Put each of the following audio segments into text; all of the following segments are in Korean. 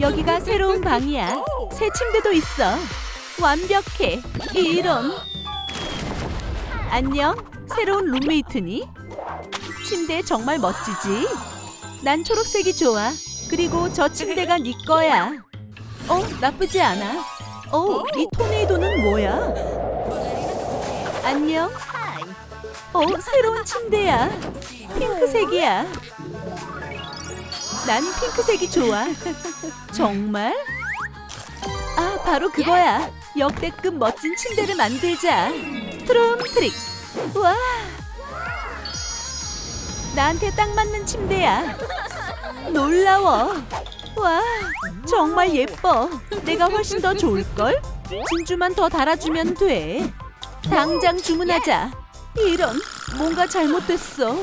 여기가 새로운 방이야. 새 침대도 있어. 완벽해. 이런. 안녕. 새로운 룸메이트니? 침대 정말 멋지지? 난 초록색이 좋아. 그리고 저 침대가 네 거야. 어, 나쁘지 않아. 어, 이 토네이도는 뭐야? 안녕. 어, 새로운 침대야. 핑크색이야. 난 핑크색이 좋아. 정말? 아, 바로 그거야. 역대급 멋진 침대를 만들자. 트롬 트릭. 와. 나한테 딱 맞는 침대야. 놀라워. 와, 정말 예뻐. 내가 훨씬 더 좋을걸? 진주만 더 달아주면 돼. 당장 주문하자. 이런, 뭔가 잘못됐어.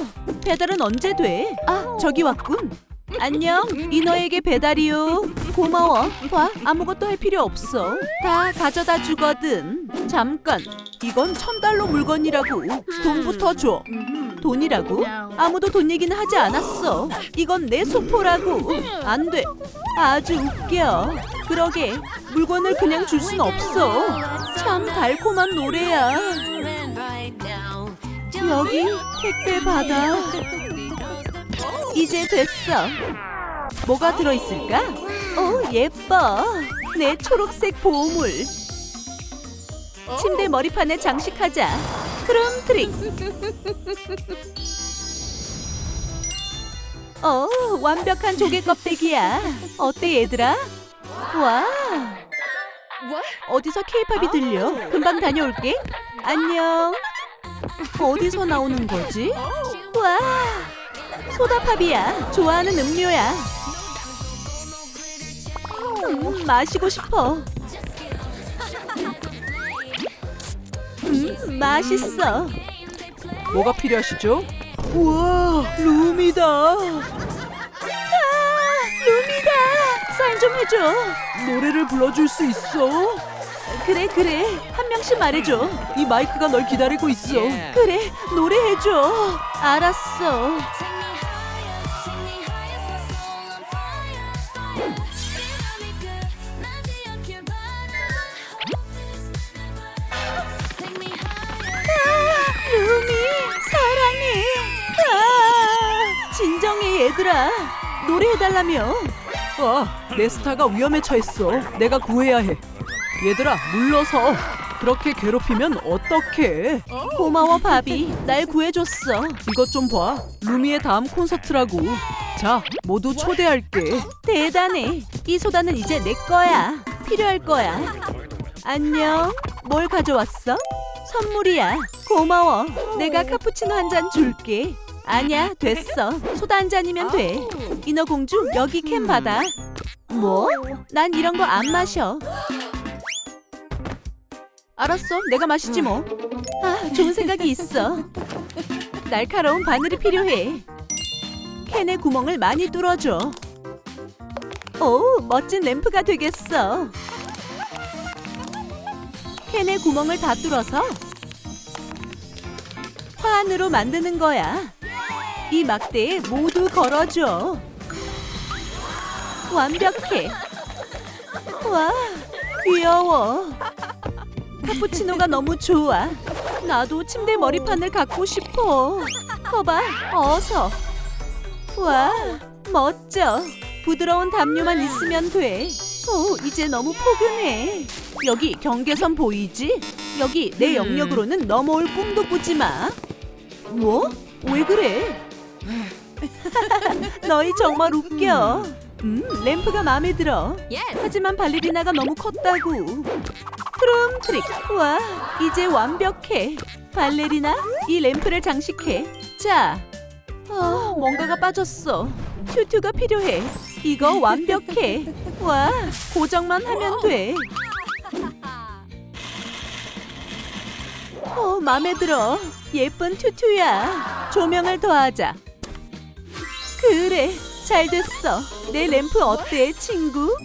배달은 언제 돼? 아, 저기 왔군. 안녕, 이너에게 배달이요. 고마워. 봐, 아무것도 할 필요 없어. 다 가져다 주거든. 잠깐, 이건 천 달러 물건이라고. 돈부터 줘. 돈이라고? 아무도 돈 얘기는 하지 않았어. 이건 내 소포라고. 안 돼. 아주 웃겨. 그러게, 물건을 그냥 줄 순 없어. 참 달콤한 노래야. 여기 택배 받아. 이제 됐어. 뭐가 들어있을까? 오, 예뻐. 내 초록색 보물. 침대 머리판에 장식하자. 크롬 트릭. 어, 완벽한 조개 껍데기야. 어때, 얘들아? 와. 어디서 케이팝이 들려? 금방 다녀올게. 안녕. 어디서 나오는 거지? 와. 소다팝이야. 좋아하는 음료야. 음, 마시고 싶어. 음, 맛있어. 뭐가 필요하시죠? 우와, 룸이다. 아, 룸이다. 사인 좀 해줘. 노래를 불러줄 수 있어? 그래, 그래. 한 명씩 말해줘. 이 마이크가 널 기다리고 있어. 그래, 노래해줘. 알았어. 얘들아. 노래해달라며. 아, 내 스타가 위험에 처했어. 내가 구해야 해. 얘들아, 물러서. 그렇게 괴롭히면 어떡해? 고마워, 바비. 날 구해줬어. 이것 좀 봐. 루미의 다음 콘서트라고. 자, 모두 초대할게. 대단해. 이 소다는 이제 내 거야. 필요할 거야. 안녕. 뭘 가져왔어? 선물이야. 고마워. 내가 카푸치노 한 잔 줄게. 아니야, 됐어. 소다 한 잔이면 돼. 인어 공주, 여기 캔 받아. 뭐? 난 이런 거 안 마셔. 알았어, 내가 마시지 뭐. 아, 좋은 생각이 있어. 날카로운 바늘이 필요해. 캔의 구멍을 많이 뚫어줘. 오, 멋진 램프가 되겠어. 캔의 구멍을 다 뚫어서 화 안으로 만드는 거야. 이 막대에 모두 걸어줘. 완벽해. 와, 귀여워. 카푸치노가 너무 좋아. 나도 침대 머리판을 갖고 싶어. 거봐, 어서. 와, 멋져. 부드러운 담요만 있으면 돼. 오, 이제 너무 포근해. 여기 경계선 보이지? 여기 내 영역으로는 넘어올 꿈도 꾸지 마. 뭐? 왜 그래? 너희 정말 웃겨. 음, 램프가 마음에 들어. 하지만 발레리나가 너무 컸다고. 트롬 트릭. 와, 이제 완벽해. 발레리나, 이 램프를 장식해. 자, 아, 뭔가가 빠졌어. 튜튜가 필요해. 이거 완벽해. 와, 고정만 하면 돼. 어, 마음에 들어. 예쁜 튜튜야. 조명을 더하자. 그래, 잘 됐어. 내 램프 어때, 친구?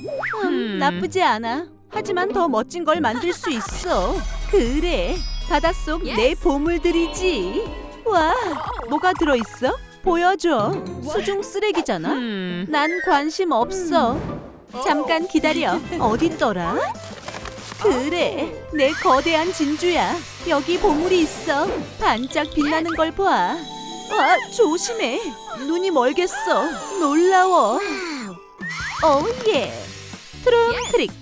음, 나쁘지 않아. 하지만 더 멋진 걸 만들 수 있어. 그래, 바닷속 내 보물들이지. 와, 뭐가 들어있어? 보여줘. 수중 쓰레기잖아. 난 관심 없어. 잠깐 기다려. 어딨더라? 그래, 내 거대한 진주야. 여기 보물이 있어. 반짝 빛나는 걸 봐. 와, 조심해. 눈이 멀겠어. 놀라워. 오 예. 트름 트릭.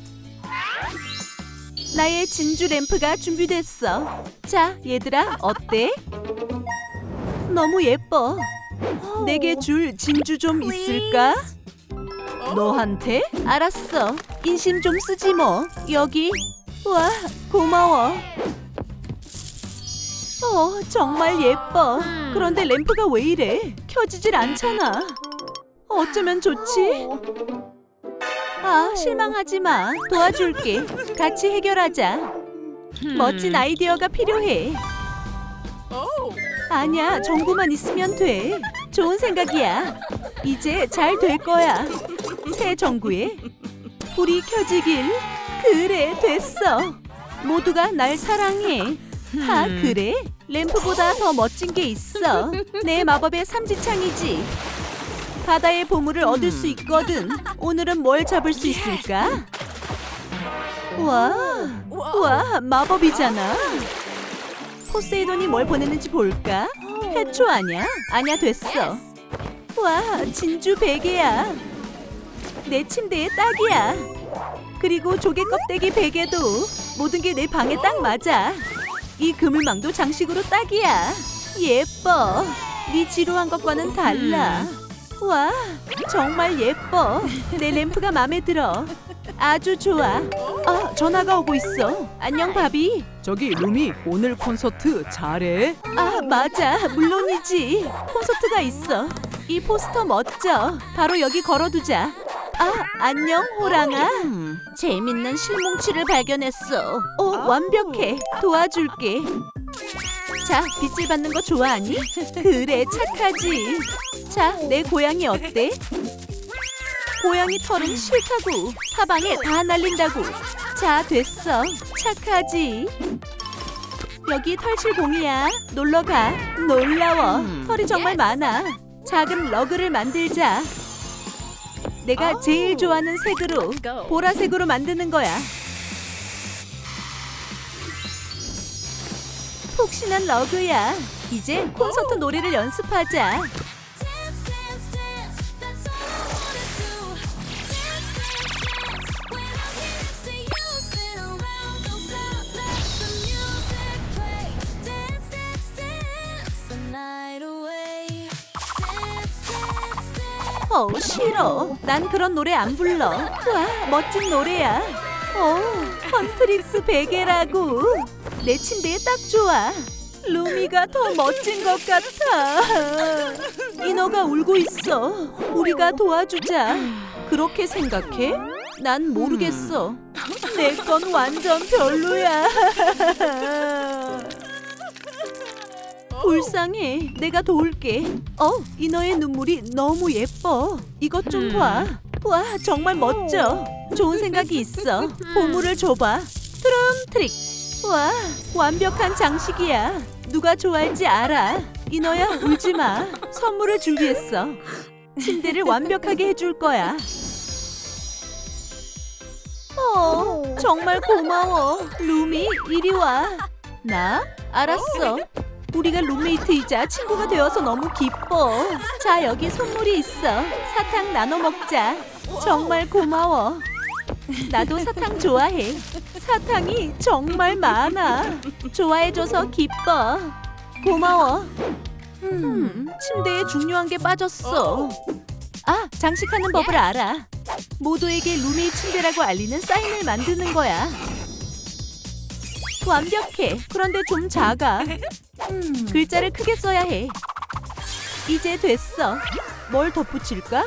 나의 진주 램프가 준비됐어. 자, 얘들아, 어때? 너무 예뻐. 내게 줄 진주 좀 있을까? 너한테? 알았어. 인심 좀 쓰지 뭐. 여기. 와, 고마워. 어, 정말 예뻐. 그런데 램프가 왜 이래? 켜지질 않잖아. 어쩌면 좋지? 아, 실망하지 마. 도와줄게. 같이 해결하자. 멋진 아이디어가 필요해. 아니야, 정보만 있으면 돼. 좋은 생각이야. 이제 잘 될 거야. 새 정구에 불이 켜지길. 그래, 됐어. 모두가 날 사랑해. 아, 그래? 램프보다 더 멋진 게 있어. 내 마법의 삼지창이지. 바다의 보물을 얻을 수 있거든. 오늘은 뭘 잡을 수 있을까? 와, 와, 마법이잖아. 포세이돈이 뭘 보냈는지 볼까? 해초 아냐? 아냐 됐어. 와, 진주 베개야. 내 침대에 딱이야. 그리고 조개 껍데기 베개도 모든 게 내 방에 딱 맞아. 이 그물망도 장식으로 딱이야. 예뻐. 네 지루한 것과는 달라. 와, 정말 예뻐. 내 램프가 마음에 들어. 아주 좋아. 아, 전화가 오고 있어. 안녕, 바비. 저기 루미 오늘 콘서트 잘해. 아, 맞아. 물론이지. 콘서트가 있어. 이 포스터 멋져. 바로 여기 걸어두자. 아, 안녕, 호랑아. 재밌는 실뭉치를 발견했어. 오, 완벽해. 도와줄게. 자, 빗질 받는 거 좋아하니? 그래, 착하지. 자, 내 고양이 어때? 고양이 털은 싫다고. 사방에 다 날린다고. 자, 됐어. 착하지. 여기 털실공이야. 놀러 가. 놀라워. 털이 정말 많아. 작은 러그를 만들자. 내가 제일 좋아하는 색으로 보라색으로 만드는 거야. 푹신한 러그야. 이제 콘서트 노래를 연습하자. 어, 싫어. 난 그런 노래 안 불러. 와, 멋진 노래야. 어, 컨트릭스 베개라고. 내 침대에 딱 좋아. 루미가 더 멋진 것 같아. 인어가 울고 있어. 우리가 도와주자. 그렇게 생각해? 난 모르겠어. 내 건 완전 별로야. 불쌍해. 내가 도울게. 어, 이 너의 눈물이 너무 예뻐. 이것 좀 봐. 와, 정말 멋져. 좋은 생각이 있어. 보물을 줘봐. 트럼 트릭. 와, 완벽한 장식이야. 누가 좋아할지 알아. 이너야, 울지 마. 선물을 준비했어. 침대를 완벽하게 해줄 거야. 어, 정말 고마워. 루미, 이리 와. 나? 알았어. 우리가 룸메이트이자 친구가 되어서 너무 기뻐. 자, 여기 선물이 있어. 사탕 나눠 먹자. 정말 고마워. 나도 사탕 좋아해. 사탕이 정말 많아. 좋아해줘서 기뻐. 고마워. 음, 침대에 중요한 게 빠졌어. 아, 장식하는 법을 알아. 모두에게 룸이 침대라고 알리는 사인을 만드는 거야. 완벽해. 그런데 좀 작아. 음, 글자를 크게 써야 해. 이제 됐어. 뭘 덧붙일까?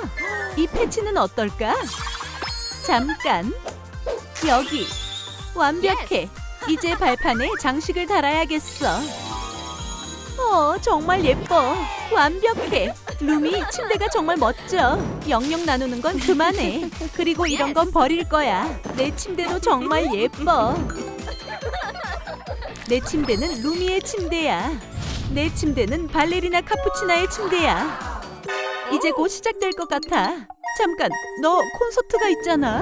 이 패치는 어떨까? 잠깐. 여기. 완벽해. 이제 발판에 장식을 달아야겠어. 어, 정말 예뻐. 완벽해. 루미, 침대가 정말 멋져. 영영 나누는 건 그만해. 그리고 이런 건 버릴 거야. 내 침대도 정말 예뻐. 내 침대는 루미의 침대야. 내 침대는 발레리나 카푸치나의 침대야. 이제 곧 시작될 것 같아. 잠깐, 너 콘서트가 있잖아.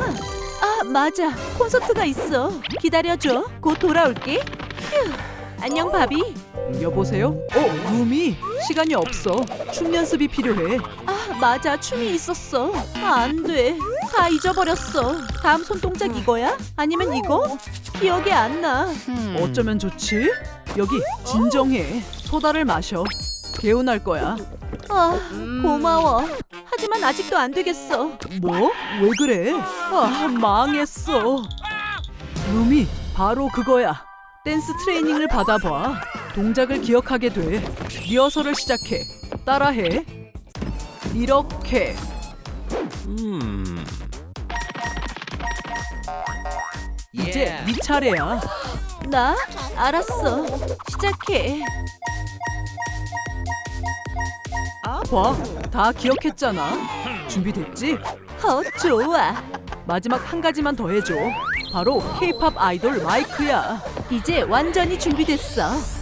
아, 맞아. 콘서트가 있어. 기다려줘. 곧 돌아올게. 휴. 안녕, 바비. 여보세요? 어, 루미. 시간이 없어. 춤 연습이 필요해. 아, 맞아. 춤이 있었어. 아, 안 돼. 다 잊어버렸어. 다음 손동작 이거야? 아니면 이거? 기억이 안 나. 어쩌면 좋지? 여기 진정해. 소다를 마셔. 개운할 거야. 아, 고마워. 하지만 아직도 안 되겠어. 뭐? 왜 그래? 아, 망했어. 루미, 바로 그거야. 댄스 트레이닝을 받아봐. 동작을 기억하게 돼. 리허설을 시작해. 따라해. 이렇게. 이제 네 차례야. 나? 알았어. 시작해. 봐, 다 기억했잖아. 준비됐지? 어, 좋아. 마지막 한 가지만 더 해줘. 바로 K-팝 아이돌 마이크야. 이제 완전히 준비됐어.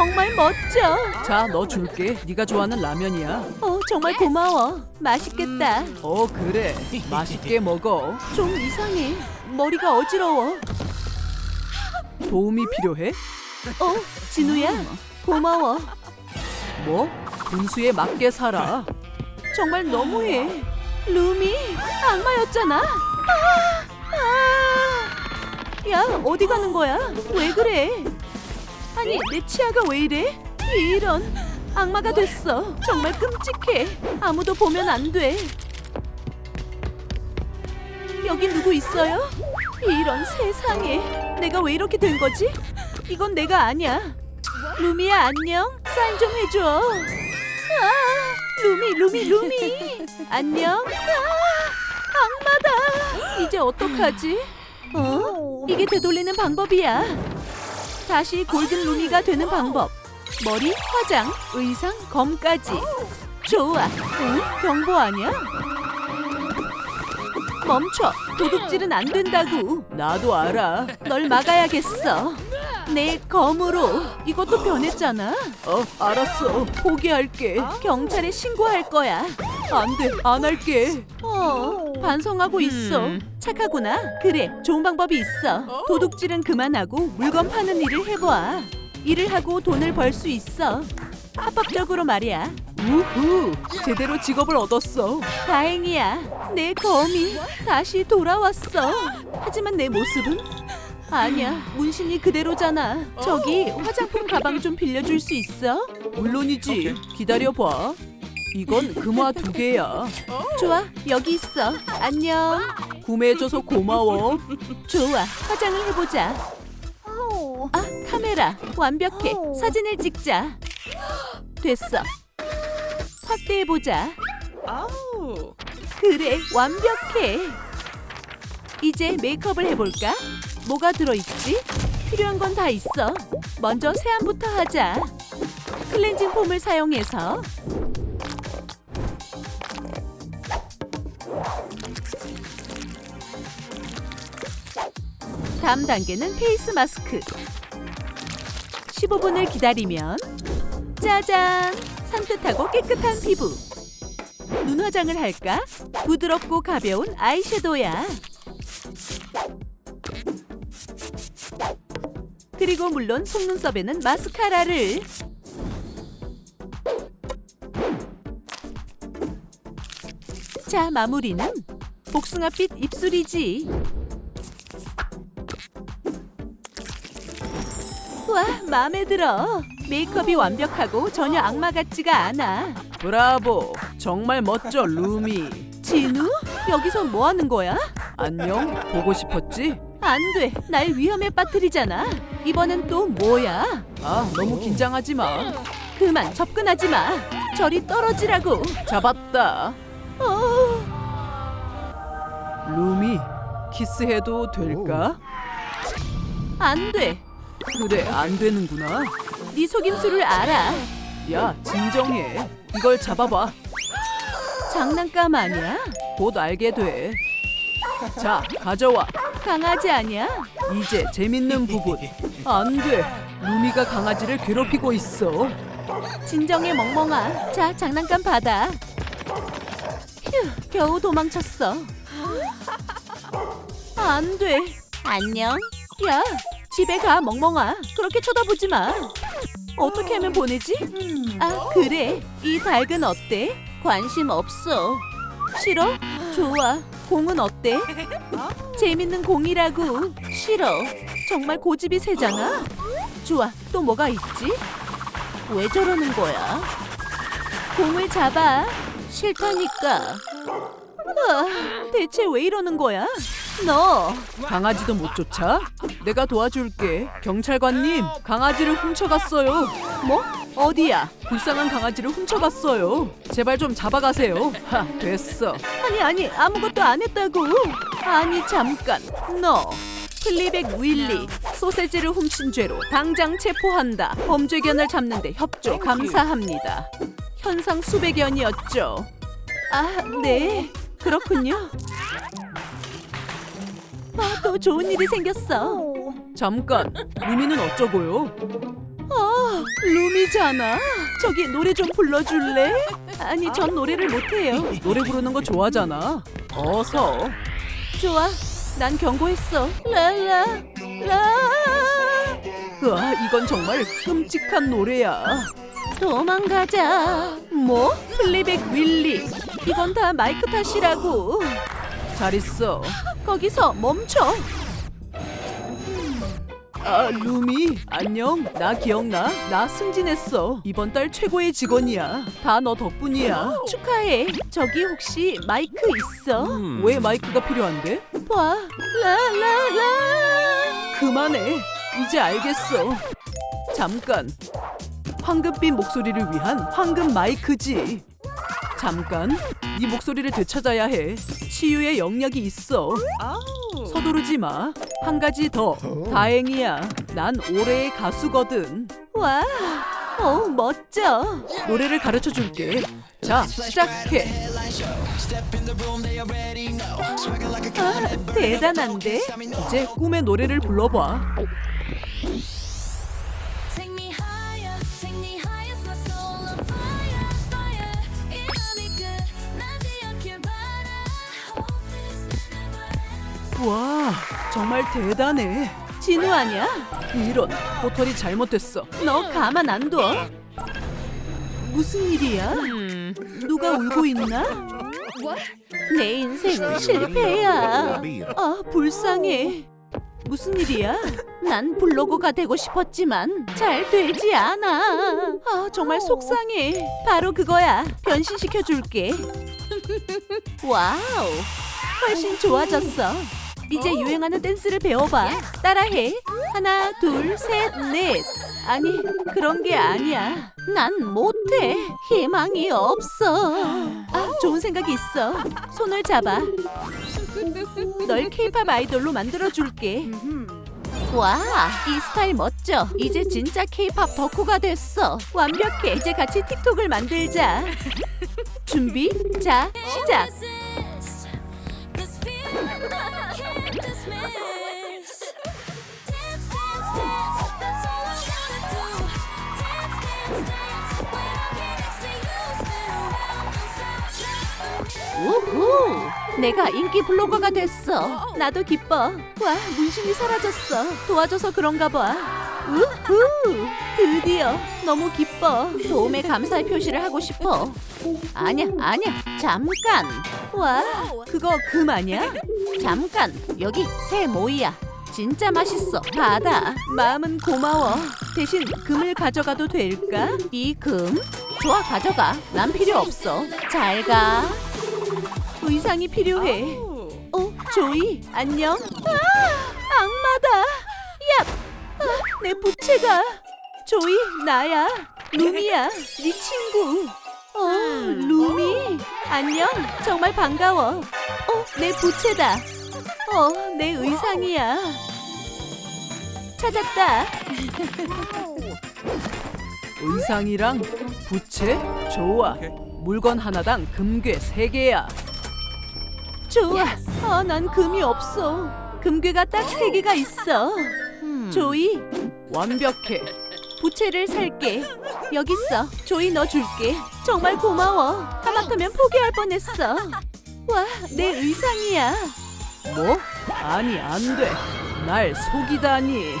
정말 멋져. 자, 너 줄게. 네가 좋아하는 라면이야. 어, 정말 고마워. 맛있겠다. 어, 그래. 맛있게 먹어. 좀 이상해. 머리가 어지러워. 도움이 필요해? 어, 진우야. 고마워. 뭐? 분수에 맞게 살아. 정말 너무해. 루미, 악마였잖아. 아, 아. 야, 어디 가는 거야? 왜 그래? 아니, 내 치아가 왜 이래? 이런 악마가 됐어. 정말 끔찍해. 아무도 보면 안 돼. 여기 누구 있어요? 이런 세상에. 내가 왜 이렇게 된 거지? 이건 내가 아니야. 루미야 안녕. 사인 좀 해줘. 아, 루미, 루미, 루미. 안녕. 아, 악마다. 이제 어떡하지? 어? 이게 되돌리는 방법이야. 다시 골든 루미가 되는 방법. 머리, 화장, 의상, 검까지. 좋아. 응? 경보 아니야? 멈춰. 도둑질은 안 된다고. 나도 알아. 널 막아야겠어. 내 검으로. 이것도 변했잖아. 어, 알았어. 포기할게. 경찰에 신고할 거야. 안 돼. 안 할게. 어, 반성하고 있어. 음. 착하구나. 그래, 좋은 방법이 있어. 도둑질은 그만하고 물건 파는 일을 해봐. 일을 하고 돈을 벌 수 있어. 합법적으로 말이야. 우후. 제대로 직업을 얻었어. 다행이야. 내 검이 다시 돌아왔어. 하지만 내 모습은 아니야. 문신이 그대로잖아. 저기 화장품 가방 좀 빌려줄 수 있어? 물론이지. 기다려봐. 이건 금화 두 개야. 좋아, 여기 있어. 안녕. 구매해줘서 고마워. 좋아, 화장을 해보자. 아, 카메라. 완벽해. 사진을 찍자. 됐어. 확대해보자. 그래, 완벽해. 이제 메이크업을 해볼까? 뭐가 들어있지? 필요한 건 다 있어. 먼저 세안부터 하자. 클렌징 폼을 사용해서 다음 단계는 페이스 마스크. 15분을 기다리면 짜잔! 산뜻하고 깨끗한 피부. 눈 화장을 할까? 부드럽고 가벼운 아이섀도우야. 그리고 물론 속눈썹에는 마스카라를. 자, 마무리는 복숭아빛 입술이지. 와, 마음에 들어. 메이크업이 완벽하고 전혀 악마 같지가 않아. 브라보. 정말 멋져, 루미. 진우? 여기서 뭐 하는 거야? 안녕. 보고 싶었지? 안 돼. 날 위험에 빠뜨리잖아. 이번엔 또 뭐야? 아, 너무 긴장하지 마. 그만 접근하지 마. 저리 떨어지라고. 잡았다. 어, 루미, 키스해도 될까? 안 돼. 그래, 안 되는구나. 네 속임수를 알아. 야, 진정해. 이걸 잡아봐. 장난감 아니야? 곧 알게 돼. 자, 가져와. 강아지 아니야? 이제 재밌는 부분. 안 돼. 루미가 강아지를 괴롭히고 있어. 진정해 멍멍아. 자 장난감 받아. 휴 겨우 도망쳤어. 안 돼. 안녕. 야 집에 가 멍멍아. 그렇게 쳐다보지 마. 어떻게 하면 보내지? 아 그래. 이 닭은 어때? 관심 없어. 싫어? 좋아. 공은 어때? 재밌는 공이라고. 싫어. 정말 고집이 세잖아. 좋아. 또 뭐가 있지? 왜 저러는 거야? 공을 잡아. 싫다니까. 아, 대체 왜 이러는 거야? 너 강아지도 못 쫓아? 내가 도와줄게. 경찰관님, 강아지를 훔쳐갔어요. 뭐? 어디야? 불쌍한 강아지를 훔쳐갔어요. 제발 좀 잡아가세요. 하, 됐어. 아니 아니 아무것도 안 했다고. 아니 잠깐. 너 플리백 윌리 소세지를 훔친 죄로 당장 체포한다. 범죄견을 잡는데 협조 감사합니다. 현상 수백연이었죠. 아 네. 그렇군요. 아, 또 좋은 일이 생겼어. 잠깐. 루미는 어쩌고요? 아, 루미잖아. 저기 노래 좀 불러줄래? 아니, 전 노래를 못해요. 노래 부르는 거 좋아하잖아. 어서. 좋아, 난 경고했어. 라라, 라. 으아, 이건 정말 끔찍한 노래야. 도망가자. 뭐? 플리백 윌리. 이건 다 마이크 탓이라고. 잘 있어. 거기서 멈춰. 아, 루미, 안녕. 나 기억나? 나 승진했어. 이번 달 최고의 직원이야. 다 너 덕분이야. 축하해. 저기 혹시 마이크 있어? 왜 마이크가 필요한데? 봐. 라라라. 그만해. 이제 알겠어. 잠깐. 황금빛 목소리를 위한 황금 마이크지. 잠깐. 네 목소리를 되찾아야 해. 치유의 영역이 있어. 서두르지 마. 한 가지 더. 다행이야. 난 올해의 가수거든. 와. 어, 멋져. 노래를 가르쳐 줄게. 자, 시작해. 아, 대단한데? 이제 꿈의 노래를 불러봐. 와, 정말 대단해. 진우 아니야? 이런 포털이 잘못됐어. 너 가만 안 둬. 무슨 일이야? 누가 울고 있나? 내 인생은 실패야. 아, 불쌍해. 무슨 일이야? 난 블로거가 되고 싶었지만 잘 되지 않아. 아, 정말 속상해. 바로 그거야. 변신시켜 줄게. 와우. 훨씬 좋아졌어. 이제 유행하는 댄스를 배워봐. 따라해. 하나, 둘, 셋, 넷. 아니, 그런 게 아니야. 난 못해. 희망이 없어. 아, 좋은 생각이 있어. 손을 잡아. 널 케이팝 아이돌로 만들어줄게. 와, 이 스타일 멋져. 이제 진짜 케이팝 덕후가 됐어. 완벽해. 이제 같이 틱톡을 만들자. 준비? 자, 시작. 우후! 내가 인기 블로거가 됐어. 나도 기뻐. 와, 문신이 사라졌어. 도와줘서 그런가 봐. 우후! 드디어 너무 기뻐. 도움에 감사의 표시를 하고 싶어. 아니야, 아니야. 잠깐. 와, 그거 금 아니야? 잠깐. 여기 새 모이야. 진짜 맛있어. 받아. 마음은 고마워. 대신 금을 가져가도 될까? 이 금? 좋아, 가져가. 난 필요 없어. 잘 가. 의상이 필요해. 어, 조이, 안녕. 아, 악마다. 야, 아, 내 부채가. 조이, 나야. 루미야, 네 친구. 어, 루미. 안녕. 정말 반가워. 어, 내 부채다. 어, 내 의상이야. 찾았다. 의상이랑 부채? 좋아. 물건 하나당 금괴 세개야 좋아. 아, 난 금이 없어. 금괴가 딱 세 개가 있어. 조이, 완벽해. 부채를 살게. 여기 있어. 조이 너 줄게. 정말 고마워. 하마터면 포기할 뻔했어. 와, 내 의상이야. 뭐? 아니 안 돼. 날 속이다니.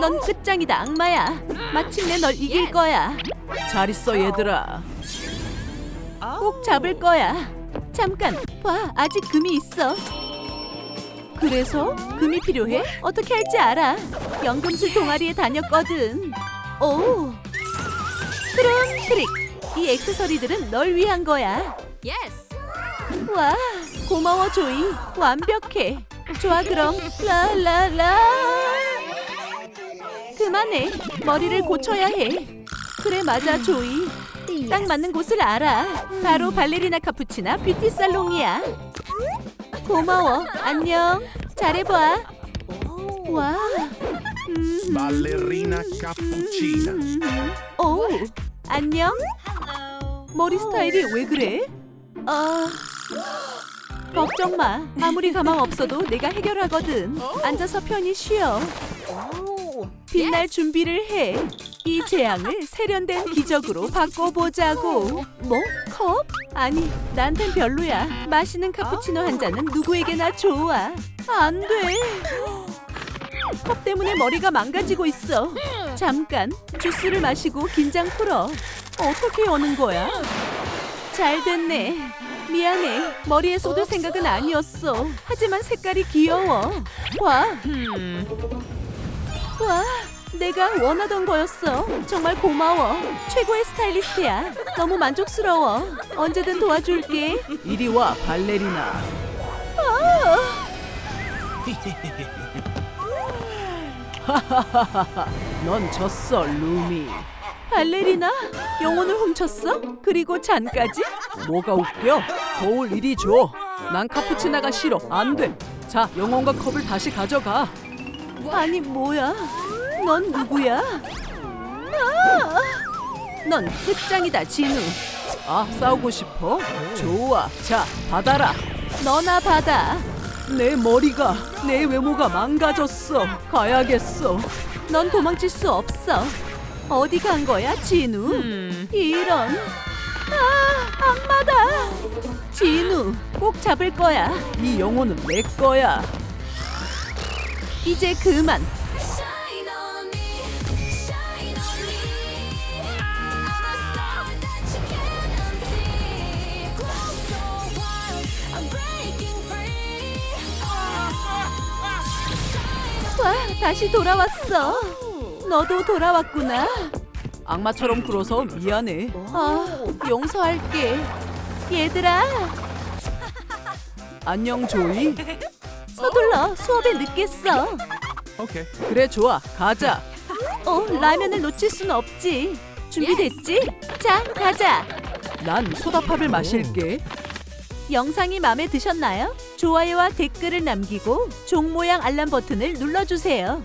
넌 끝장이다 악마야. 마침내 널 이길 거야. 잘 있어 얘들아. 꼭 잡을 거야. 잠깐, 봐, 아직 금이 있어. 그래서 금이 필요해? 어떻게 할지 알아. 연금술 동아리에 다녔거든. 오, 그런 트릭. 이 액세서리들은 널 위한 거야. 와, 고마워 조이. 완벽해. 좋아 그럼 라라라. 그만해. 머리를 고쳐야 해. 그래 맞아 조이. 딱 맞는 곳을 알아. 바로 발레리나 카푸치나 뷰티 살롱이야. 고마워. 안녕. 잘해봐. 와. 음, Ballerina cappuccina. 음, 오, 안녕. 머리 스타일이 왜 그래? 어, 걱정 마. 아무리 가망 없어도 내가 해결하거든. 앉아서 편히 쉬어. 빛날 준비를 해. 이 재앙을 세련된 기적으로 바꿔보자고. 뭐? 컵? 아니, 나한텐 별로야. 마시는 카푸치노 한 잔은 누구에게나 좋아. 안 돼. 컵 때문에 머리가 망가지고 있어. 잠깐, 주스를 마시고 긴장 풀어. 어떻게 여는 거야? 잘 됐네. 미안해. 머리에 쏟을 생각은 아니었어. 하지만 색깔이 귀여워. 와. 와, 내가 원하던 거였어. 정말 고마워. 최고의 스타일리스트야. 너무 만족스러워. 언제든 도와줄게. 이리 와 발레리나. 넌 졌어 루미. 발레리나? 영혼을 훔쳤어? 그리고 잔까지? 뭐가 웃겨? 거울 이리 줘. 난 카푸치나가 싫어. 안 돼. 자 영혼과 컵을 다시 가져가. 아니 뭐야? 넌 누구야? 아! 넌 끝장이다 진우. 아 싸우고 싶어? 좋아. 자 받아라. 너나 받아. 내 머리가 내 외모가 망가졌어. 가야겠어. 넌 도망칠 수 없어. 어디 간 거야 진우? 이런. 아 악마다. 진우 꼭 잡을 거야. 이 영혼은 내 거야. 이제 그만. 와 다시 돌아왔어. 너도 돌아왔구나. 악마처럼 굴어서 미안해. 아 용서할게. 얘들아 안녕 조이. 서둘러 수업에 늦겠어. Okay. 그래 좋아. 가자. 어 라면을 놓칠 순 없지. 준비됐지? 자 가자. 난 소다팝을 마실게. 영상이 마음에 드셨나요? 좋아요와 댓글을 남기고 종 모양 알람 버튼을 눌러주세요.